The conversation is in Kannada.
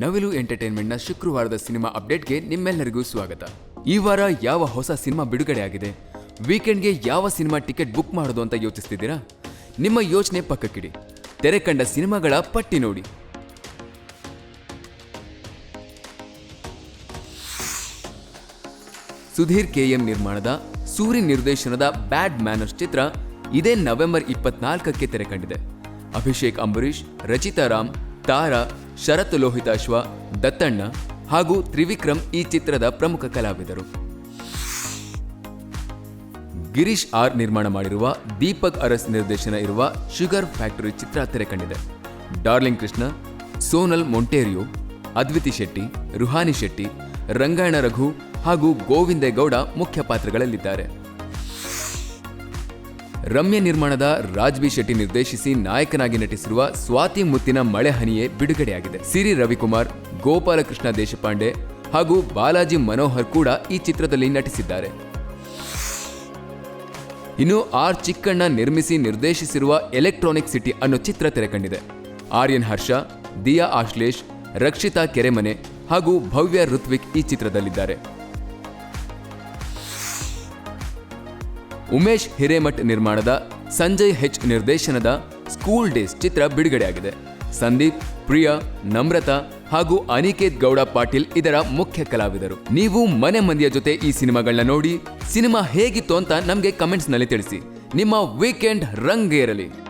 ನವಿಲು ಎಂಟರ್ಟೈನ್ಮೆಂಟ್ನ ಶುಕ್ರವಾರದ ಸಿನಿಮಾ ಅಪ್ಡೇಟ್ಗೆ ನಿಮ್ಮೆಲ್ಲರಿಗೂ ಸ್ವಾಗತ. ಈ ವಾರ ಯಾವ ಹೊಸ ಸಿನಿಮಾ ಬಿಡುಗಡೆ ಆಗಿದೆ? ವೀಕೆಂಡ್ಗೆ ಯಾವ ಸಿನಿಮಾ ಟಿಕೆಟ್ ಬುಕ್ ಮಾಡೋದು ಅಂತ ಯೋಚಿಸ್ತಿದ್ದೀರಾ? ನಿಮ್ಮ ಯೋಚನೆ ಪಕ್ಕಕ್ಕಿಡಿ. ತೆರೆ ಕಂಡ ಸಿನಿಮಾಗಳ ಪಟ್ಟಿ ನೋಡಿ. ಸುಧೀರ್ ಕೆಎಂ ನಿರ್ಮಾಣದ, ಸೂರಿ ನಿರ್ದೇಶನದ ಬ್ಯಾಡ್ ಮ್ಯಾನರ್ಸ್ ಚಿತ್ರ ಇದೇ ನವೆಂಬರ್ ಇಪ್ಪತ್ನಾಲ್ಕಕ್ಕೆ ತೆರೆ ಕಂಡಿದೆ. ಅಭಿಷೇಕ್ ಅಂಬರೀಷ್, ರಚಿತಾ ರಾಮ್, ತಾರಾ ಶರತ್ ಲೋಹಿತಾಶ್ವ ದತ್ತಣ್ಣ ಹಾಗೂ ತ್ರಿವಿಕ್ರಮ್ ಈ ಚಿತ್ರದ ಪ್ರಮುಖ ಕಲಾವಿದರು. ಗಿರೀಶ್ ಆರ್ ನಿರ್ಮಾಣ ಮಾಡಿರುವ ದೀಪಕ್ ಅರಸ್ ನಿರ್ದೇಶನ ಇರುವ ಶುಗರ್ ಫ್ಯಾಕ್ಟರಿ ಚಿತ್ರ ತೆರೆ ಕಂಡಿದೆ ಡಾರ್ಲಿಂಗ್ ಕೃಷ್ಣ, ಸೋನಲ್ ಮೊಂಟೇರಿಯೋ, ಅದ್ವಿತಿ ಶೆಟ್ಟಿ, ರುಹಾನಿ ಶೆಟ್ಟಿ, ರಂಗಾಯಣ ರಘು ಹಾಗೂ ಗೋವಿಂದೇಗೌಡ ಮುಖ್ಯ ಪಾತ್ರಗಳಲ್ಲಿದ್ದಾರೆ. ರಮ್ಯ ನಿರ್ಮಾಣದ ರಾಜ್ವಿ ಶೆಟ್ಟಿ ನಿರ್ದೇಶಿಸಿ ನಾಯಕನಾಗಿ ನಟಿಸಿರುವ ಸ್ವಾತಿ ಮುತ್ತಿನ ಮಳೆ ಹನಿಯೇ ಬಿಡುಗಡೆಯಾಗಿದೆ. ಸಿರಿ ರವಿಕುಮಾರ್, ಗೋಪಾಲಕೃಷ್ಣ ದೇಶಪಾಂಡೆ ಹಾಗೂ ಬಾಲಾಜಿ ಮನೋಹರ್ ಕೂಡ ಈ ಚಿತ್ರದಲ್ಲಿ ನಟಿಸಿದ್ದಾರೆ. ಇನ್ನು ಆರ್ ಚಿಕ್ಕಣ್ಣ ನಿರ್ಮಿಸಿ ನಿರ್ದೇಶಿಸಿರುವ ಎಲೆಕ್ಟ್ರಾನಿಕ್ ಸಿಟಿ ಅನ್ನೋ ಚಿತ್ರ ತೆರೆಕಂಡಿದೆ. ಆರ್ಯನ್ ಹರ್ಷ, ದಿಯಾ ಆಶ್ಲೇಷ್, ರಕ್ಷಿತಾ ಕೆರೆಮನೆ ಹಾಗೂ ಭವ್ಯ ಋತ್ವಿಕ್ ಈ ಚಿತ್ರದಲ್ಲಿದ್ದಾರೆ. ಉಮೇಶ್ ಹಿರೇಮಠ್ ನಿರ್ಮಾಣದ ಸಂಜಯ್ ಹೆಚ್ ನಿರ್ದೇಶನದ ಸ್ಕೂಲ್ ಡೇಸ್ ಚಿತ್ರ ಬಿಡುಗಡೆಯಾಗಿದೆ. ಸಂದೀಪ್, ಪ್ರಿಯಾ, ನಮ್ರತಾ ಹಾಗೂ ಅನಿಕೇತ್ ಗೌಡ ಪಾಟೀಲ್ ಇದರ ಮುಖ್ಯ ಕಲಾವಿದರು. ನೀವು ಮನೆ ಮಂದಿಯ ಜೊತೆ ಈ ಸಿನಿಮಾಗಳನ್ನ ನೋಡಿ, ಸಿನಿಮಾ ಹೇಗಿತ್ತು ಅಂತ ನಮಗೆ ಕಮೆಂಟ್ಸ್ನಲ್ಲಿ ತಿಳಿಸಿ. ನಿಮ್ಮ ವೀಕೆಂಡ್ ರಂಗೇರಲಿ.